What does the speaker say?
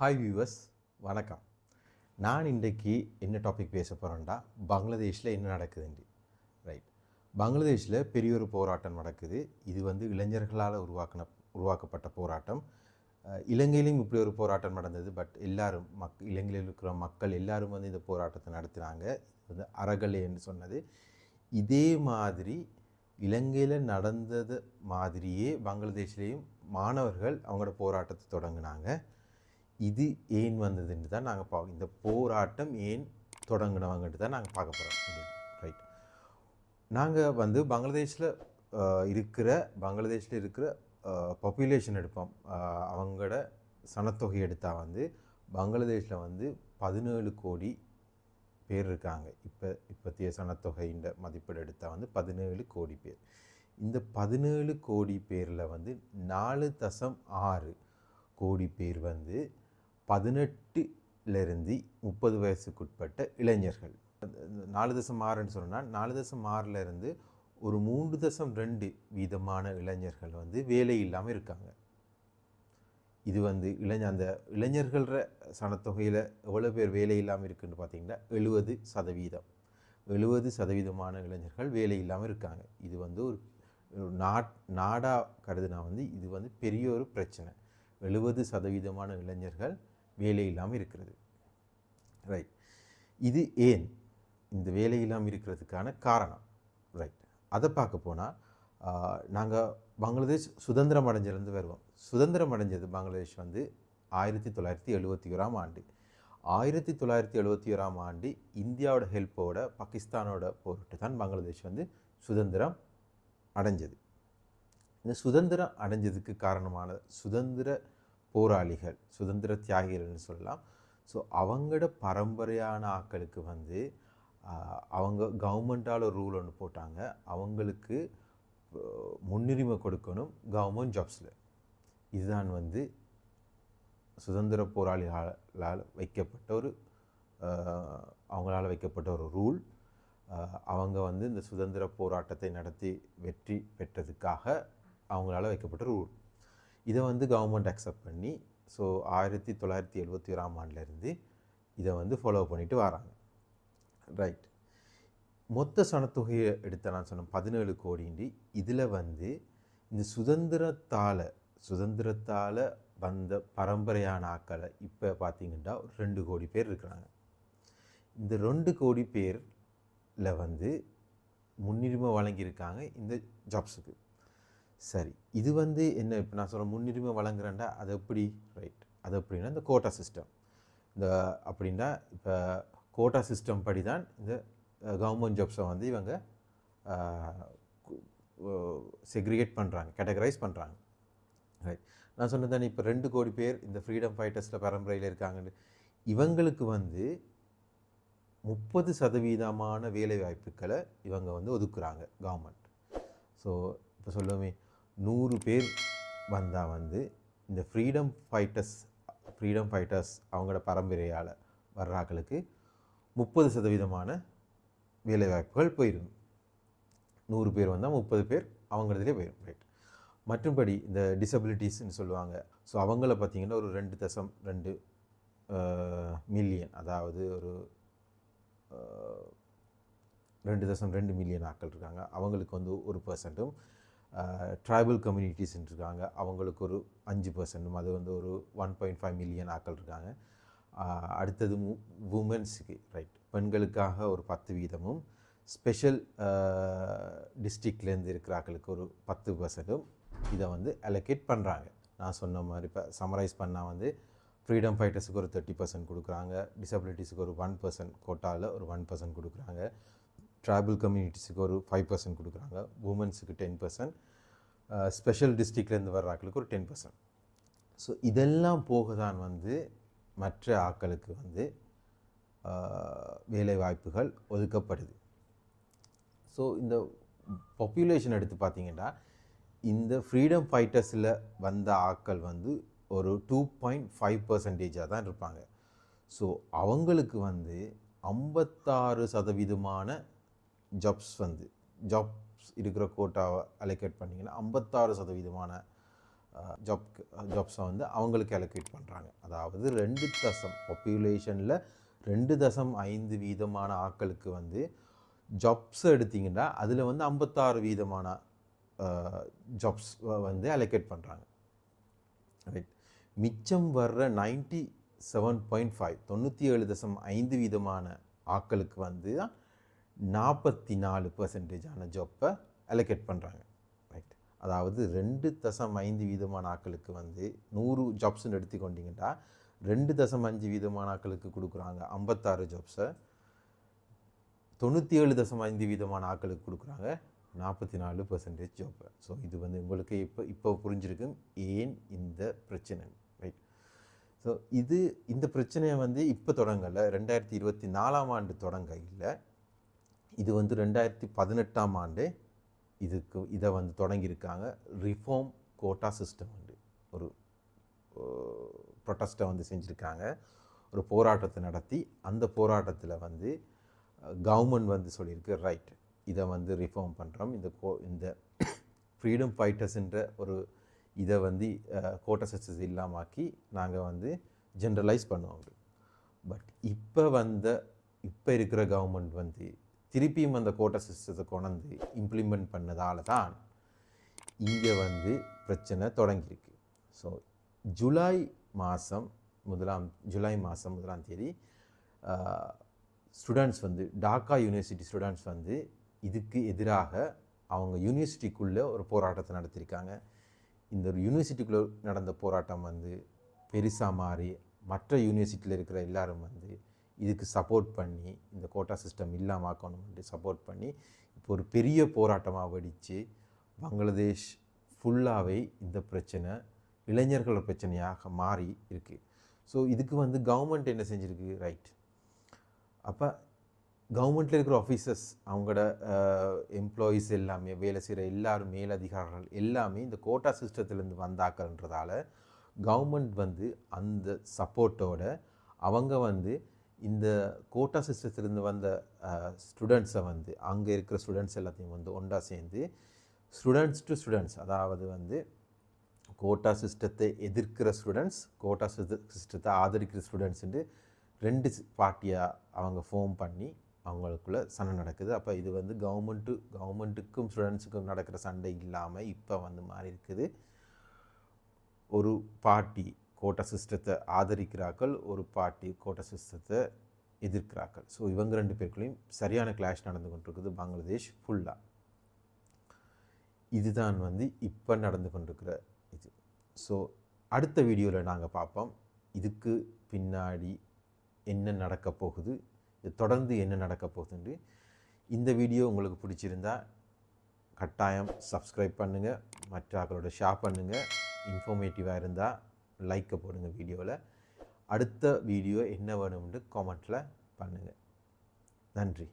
Hi viewers வணக்கம். நான் இன்றைக்கு என்ன டாபிக் பேச போகிறேன்டா பங்களாதேஷில் என்ன நடக்குதுண்டி ரைட் பங்களாதேஷில் பெரிய ஒரு போராட்டம் நடக்குது. இது வந்து இளைஞர்களால் உருவாக்கின உருவாக்கப்பட்ட போராட்டம். இலங்கையிலும் இப்படி ஒரு போராட்டம் நடந்தது. பட் எல்லாரும் மக் இலங்கையில் இருக்கிற மக்கள் எல்லாரும் வந்து இந்த போராட்டத்தை நடத்தினாங்க. இது வந்து அறகலைன்னு சொன்னது. இதே மாதிரி இலங்கையில் நடந்தது மாதிரியே பங்களாதேஷ்லேயும் மாணவர்கள் அவங்களோட போராட்டத்தை தொடங்கினாங்க. இது ஏன் வந்ததுன்னு தான் நாங்கள் பார்க்க இந்த போராட்டம் ஏன் தொடங்கினவங்கன்ட்டு தான் நாங்கள் பார்க்க போகிறோம் ரைட் நாங்கள் வந்து பங்களாதேஷில் இருக்கிற பங்களாதேஷில் இருக்கிற பாப்புலேஷன் எடுப்போம். அவங்களோட சனத்தொகை எடுத்தால் வந்து பங்களாதேஷில் வந்து பதினேழு கோடி பேர் இருக்காங்க. இப்போ இப்போத்திய சனத்தொகைன்ற மதிப்பீடு எடுத்தால் வந்து பதினேழு கோடி பேர். இந்த பதினேழு கோடி பேரில் வந்து நாலு தசம் ஆறு கோடி பேர் வந்து பதினெட்டுலேருந்து முப்பது வயசுக்குட்பட்ட இளைஞர்கள். நாலு தசம் ஆறுன்னு சொன்னால் நாலு தசம் ஆறிலிருந்து ஒரு மூன்று தசம் ரெண்டு வீதமான இளைஞர்கள் வந்து வேலை இல்லாமல் இருக்காங்க. இது வந்து இளைஞ அந்த இளைஞர்கள சனத்தொகையில் எவ்வளோ பேர் வேலை இல்லாமல் இருக்குன்னு பார்த்தீங்கன்னா எழுபது சதவீதம். எழுபது சதவீதமான இளைஞர்கள் வேலை இல்லாமல் இருக்காங்க. இது வந்து ஒரு நாட் நாடாக கருதுனா வந்து இது வந்து பெரிய ஒரு பிரச்சனை. எழுபது சதவீதமான இளைஞர்கள் வேலை இல்லாமல் இருக்கிறது. ரைட் இது ஏன் இந்த வேலை இல்லாமல் இருக்கிறதுக்கான காரணம்? ரைட் அதை பார்க்க போனால் நாங்கள் பங்களாதேஷ் சுதந்திரம் அடைஞ்சிருந்து வருவோம். சுதந்திரம் அடைஞ்சது பங்களாதேஷ் வந்து ஆயிரத்தி தொள்ளாயிரத்தி எழுபத்தி ஓராம் ஆண்டு. ஆயிரத்தி தொள்ளாயிரத்தி எழுபத்தி ஓராம் ஆண்டு இந்தியாவோட ஹெல்ப்போட பாகிஸ்தானோட போரிட்டு தான் பங்களாதேஷ் வந்து சுதந்திரம் அடைஞ்சது. இந்த சுதந்திரம் அடைஞ்சதுக்கு காரணமான சுதந்திர போராளிகள் சுதந்திர தியாகிகள்னு சொல்லலாம். ஸோ அவங்களோட பரம்பரையான ஆக்களுக்கு வந்து அவங்க கவர்மெண்ட்டால் ரூல் ஒன்று போட்டாங்க. அவங்களுக்கு முன்னுரிமை கொடுக்கணும் கவர்மெண்ட் ஜாப்ஸில். இதுதான் வந்து சுதந்திர போராளிகளால் வைக்கப்பட்ட ஒரு அவங்களால் அவங்களால வைக்கப்பட்ட ஒரு ரூல். அவங்க வந்து இந்த சுதந்திர போராட்டத்தை நடத்தி வெற்றி பெற்றதுக்காக அவங்களால வைக்கப்பட்ட ரூல். இதை வந்து கவர்மெண்ட் அக்செப்ட் பண்ணி ஸோ ஆயிரத்தி தொள்ளாயிரத்தி எழுபத்தி ஓராம் ஆண்டுலேருந்து இதை வந்து ஃபாலோ பண்ணிட்டு வராங்க. ரைட் மொத்த சனத்தொகையை எடுத்த நான் சொன்னேன் பதினேழு கோடிண்டி இதில் வந்து இந்த சுதந்திரத்தால் சுதந்திரத்தால் வந்த பரம்பரையான ஆக்களை இப்போ பார்த்தீங்கன்னா ஒரு ரெண்டு கோடி பேர் இருக்கிறாங்க. இந்த ரெண்டு கோடி பேரில் வந்து முன்னுரிமை வழங்கியிருக்காங்க இந்த ஜாப்ஸுக்கு சரி இது வந்து என்ன இப்போ நான் சொல்கிற முன்னுரிமை வழங்குறேன்டா அது எப்படி? ரைட் அது எப்படின்னா இந்த கோட்டா சிஸ்டம் இந்த அப்படின்னா இப்போ கோட்டா சிஸ்டம் படி தான் இந்த கவர்மெண்ட் ஜாப்ஸை வந்து இவங்க செக்ரிகேட் பண்ணுறாங்க கேட்டகரைஸ் பண்ணுறாங்க ரைட் நான் சொன்னது தானே இப்போ ரெண்டு கோடி பேர் இந்த ஃப்ரீடம் ஃபைட்டர்ஸில் பரம்பரையில் இருக்காங்கன்னு. இவங்களுக்கு வந்து முப்பது சதவீதமான வேலை வாய்ப்புகளை இவங்க வந்து ஒதுக்குறாங்க கவர்மெண்ட் ஸோ இப்போ சொல்லுவோமே நூறு பேர் வந்தால் வந்து இந்த ஃப்ரீடம் ஃபைட்டர்ஸ் ஃப்ரீடம் ஃபைட்டர்ஸ் அவங்களோட பரம்பரையால் வர்றாக்களுக்கு முப்பது சதவீதமான வேலைவாய்ப்புகள் போயிடும் நூறு பேர் வந்தால் முப்பது பேர் அவங்களதுலேயே போயிடும் ரைட் மற்றும்படி இந்த டிசபிலிட்டிஸ்ன்னு சொல்லுவாங்க. ஸோ அவங்கள பார்த்தீங்கன்னா ஒரு ரெண்டு தசம் ரெண்டு மில்லியன் அதாவது ஒரு ரெண்டு தசம் ரெண்டு மில்லியன் ஆட்கள் இருக்காங்க. அவங்களுக்கு வந்து ஒரு பர்சன்ட்டும் ட்ரைபல் கம்யூனிட்டிஸ் இருக்காங்க அவங்களுக்கு ஒரு அஞ்சு பர்சன்ட்டும் அது வந்து ஒரு ஒன் பாயிண்ட் ஃபைவ் மில்லியன் ஆட்கள் இருக்காங்க அடுத்தது உமன்ஸுக்கு ரைட் பெண்களுக்காக ஒரு பத்து வீதமும் ஸ்பெஷல் டிஸ்ட்ரிக்ட்லேருந்து இருக்கிற ஆட்களுக்கு ஒரு பத்து பர்சன்ட்டும் இதை வந்து அலோகேட் பண்ணுறாங்க நான் சொன்ன மாதிரி இப்போ சமரைஸ் பண்ணால் வந்து ஃப்ரீடம் ஃபைட்டர்ஸுக்கு ஒரு தேர்ட்டி பர்சன்ட் கொடுக்குறாங்க டிசபிலிட்டிஸுக்கு ஒரு ஒன் பர்சன்ட் கோட்டாவில் ஒரு ஒன் பர்சன்ட் கொடுக்குறாங்க. ட்ரைபல் கம்யூனிட்டிஸுக்கு ஒரு ஃபைவ் பர்சன்ட் கொடுக்குறாங்க. உமன்ஸுக்கு டென் பர்சன்ட் ஸ்பெஷல் டிஸ்ட்ரிக்ட்லேருந்து வர்ற ஆட்களுக்கு ஒரு டென் பர்சன்ட் ஸோ இதெல்லாம் போக தான் வந்து மற்ற ஆட்களுக்கு வந்து வேலை வாய்ப்புகள் ஒதுக்கப்படுது. ஸோ இந்த பாப்புலேஷன் எடுத்து பார்த்தீங்கன்னா இந்த ஃப்ரீடம் ஃபைட்டர்ஸில் வந்த ஆட்கள் வந்து ஒரு டூ பாயிண்ட் ஃபைவ் பர்சன்டேஜாக தான் இருப்பாங்க. ஸோ அவங்களுக்கு வந்து ஐம்பத்தாறு சதவீதமான ஜாப்ஸ் வந்து ஜாப்ஸ் இருக்கிற கோட்டாவை அலோகேட் பண்ணிங்கன்னா ஐம்பத்தாறு சதவீதமான ஜாப் ஜாப்ஸை வந்து அவங்களுக்கு அலோகேட் பண்ணுறாங்க அதாவது ரெண்டு தசம் பாப்புலேஷனில் ரெண்டு தசம் ஐந்து வீதமான ஆக்களுக்கு வந்து ஜாப்ஸ் எடுத்திங்கன்னா அதில் வந்து ஐம்பத்தாறு வீதமான ஜாப்ஸ் வந்து அலோகேட் பண்ணுறாங்க ரைட் மிச்சம் வர்ற நைன்ட்டி செவன் பாயிண்ட் ஃபைவ் தொண்ணூற்றி ஏழு தசம் ஐந்து வீதமான ஆக்களுக்கு வந்து தான் நாற்பத்தி நாலு பர்சன்டேஜான ஜாப்பை அலோகேட் பண்ணுறாங்க ரைட் அதாவது ரெண்டு தசம் ஐந்து வீதமான ஆட்களுக்கு வந்து நூறு ஜாப்ஸ்ன்னு எடுத்துக்கொண்டிங்கன்னா ரெண்டு தசம் அஞ்சு வீதமான ஆட்களுக்கு கொடுக்குறாங்க ஐம்பத்தாறு ஜாப்ஸை தொண்ணூற்றி ஏழு தசம் ஐந்து வீதமான ஆட்களுக்கு கொடுக்குறாங்க நாற்பத்தி நாலு பர்சன்டேஜ் ஜாப்பை ஸோ இது வந்து உங்களுக்கு இப்போ இப்போ புரிஞ்சிருக்கும் ஏன் இந்த பிரச்சனை? ரைட் ஸோ இது இந்த பிரச்சனையை வந்து இப்போ தொடங்கலை. ரெண்டாயிரத்தி இருபத்தி நாலாம் ஆண்டு தொடங்க இல்லை. இது வந்து ரெண்டாயிரத்தி பதினெட்டாம் ஆண்டு இதுக்கு இதை வந்து தொடங்கியிருக்காங்க. ரிஃபார்ம் கோட்டா சிஸ்டம் உண்டு. ஒரு ப்ரொட்டஸ்ட்டை வந்து செஞ்சுருக்காங்க. ஒரு போராட்டத்தை நடத்தி அந்த போராட்டத்தில் வந்து கவர்மெண்ட் வந்து சொல்லியிருக்கு ரைட் இதை வந்து ரிஃபார்ம் பண்ணுறோம் இந்த கோ இந்த ஃப்ரீடம் ஃபைட்டர்ஸ்ன்ற ஒரு இதை வந்து கோட்டா சிஸ்டஸ் இல்லாமாக்கி நாங்கள் வந்து ஜென்ரலைஸ் பண்ணுவோம். பட் இப்போ வந்த இப்போ இருக்கிற கவர்மெண்ட் வந்து திருப்பியும் அந்த கோட்டை சிஸ்டத்தை கொண்டு இம்ப்ளிமெண்ட் பண்ணதால தான் இங்கே வந்து பிரச்சனை தொடங்கியிருக்கு. ஸோ ஜூலை மாதம் முதலாம் ஜூலை மாதம் முதலாம் தேதி ஸ்டூடெண்ட்ஸ் வந்து டாக்கா யூனிவர்சிட்டி ஸ்டூடெண்ட்ஸ் வந்து இதுக்கு எதிராக அவங்க யூனிவர்சிட்டிக்குள்ளே ஒரு போராட்டத்தை நடத்தியிருக்காங்க. இந்த ஒரு யூனிவர்சிட்டிக்குள்ளே நடந்த போராட்டம் வந்து பெருசாக மாறி மற்ற யூனிவர்சிட்டியில் இருக்கிற எல்லாரும் வந்து இதுக்கு சப்போர்ட் பண்ணி இந்த கோட்டா சிஸ்டம் இல்லாமல் ஆக்கணும்னு சப்போர்ட் பண்ணி இப்போ ஒரு பெரிய போராட்டமாக வெடித்து பங்களாதேஷ் ஃபுல்லாகவே இந்த பிரச்சனை இளைஞர்களோட பிரச்சனையாக மாறி இருக்குது ஸோ இதுக்கு வந்து கவர்மெண்ட் என்ன செஞ்சுருக்கு? ரைட் அப்போ கவர்மெண்ட்டில் இருக்கிற ஆஃபீஸர்ஸ் அவங்களோட எம்ப்ளாயீஸ் எல்லாமே வேலை செய்கிற எல்லாரும் மேலதிகாரிகள் எல்லாமே இந்த கோட்டா சிஸ்டத்துலேருந்து வந்தாக்கன்றதால கவர்மெண்ட் வந்து அந்த சப்போர்ட்டோட அவங்க வந்து இந்த கோட்டா சிஸ்டத்திலேருந்து வந்த ஸ்டூடெண்ட்ஸை வந்து அங்கே இருக்கிற ஸ்டூடெண்ட்ஸ் எல்லாத்தையும் வந்து ஒன்றா சேர்ந்து ஸ்டூடெண்ட்ஸ் டு ஸ்டூடெண்ட்ஸ் அதாவது வந்து கோட்டா சிஸ்டத்தை எதிர்க்கிற ஸ்டூடெண்ட்ஸ் கோட்டா சிஸ்டத்தை ஆதரிக்கிற ஸ்டூடெண்ட்ஸுட்டு ரெண்டு பார்ட்டியாக அவங்க ஃபார்ம் பண்ணி அவங்களுக்குள்ள சண்டை நடக்குது. அப்போ இது வந்து கவர்மெண்ட்டு கவர்மெண்ட்டுக்கும் ஸ்டூடெண்ட்ஸுக்கும் நடக்கிற சண்டை இல்லாமல் இப்போ வந்து மாறி இருக்குது ஒரு பார்ட்டி கோட்ட சிஸ்டத்தை ஆதரிக்கிறார்கள் ஒரு பார்ட்டி கோட்ட சிஸ்டத்தை எதிர்க்கிறார்கள். ஸோ இவங்க ரெண்டு பேருக்குள்ளேயும் சரியான கிளாஷ் நடந்து கொண்டிருக்குது பங்களாதேஷ் ஃபுல்லாக இதுதான் வந்து இப்போ நடந்து கொண்டிருக்கிற இது. ஸோ அடுத்த வீடியோவில் நாங்கள் பார்ப்போம். இதுக்கு பின்னாடி என்ன நடக்க போகுது இது தொடர்ந்து என்ன நடக்க போகுதுன்னு. இந்த வீடியோ உங்களுக்கு பிடிச்சிருந்தா கட்டாயம் சப்ஸ்கிரைப் பண்ணுங்கள் மற்றாக்களோட ஷேர் பண்ணுங்கள் இன்ஃபர்மேட்டிவாக இருந்தால் லைக்கை போடுங்க வீடியோவில் அடுத்த வீடியோ என்ன வேணும்னு காமெண்ட்டில் பண்ணுங்கள் நன்றி.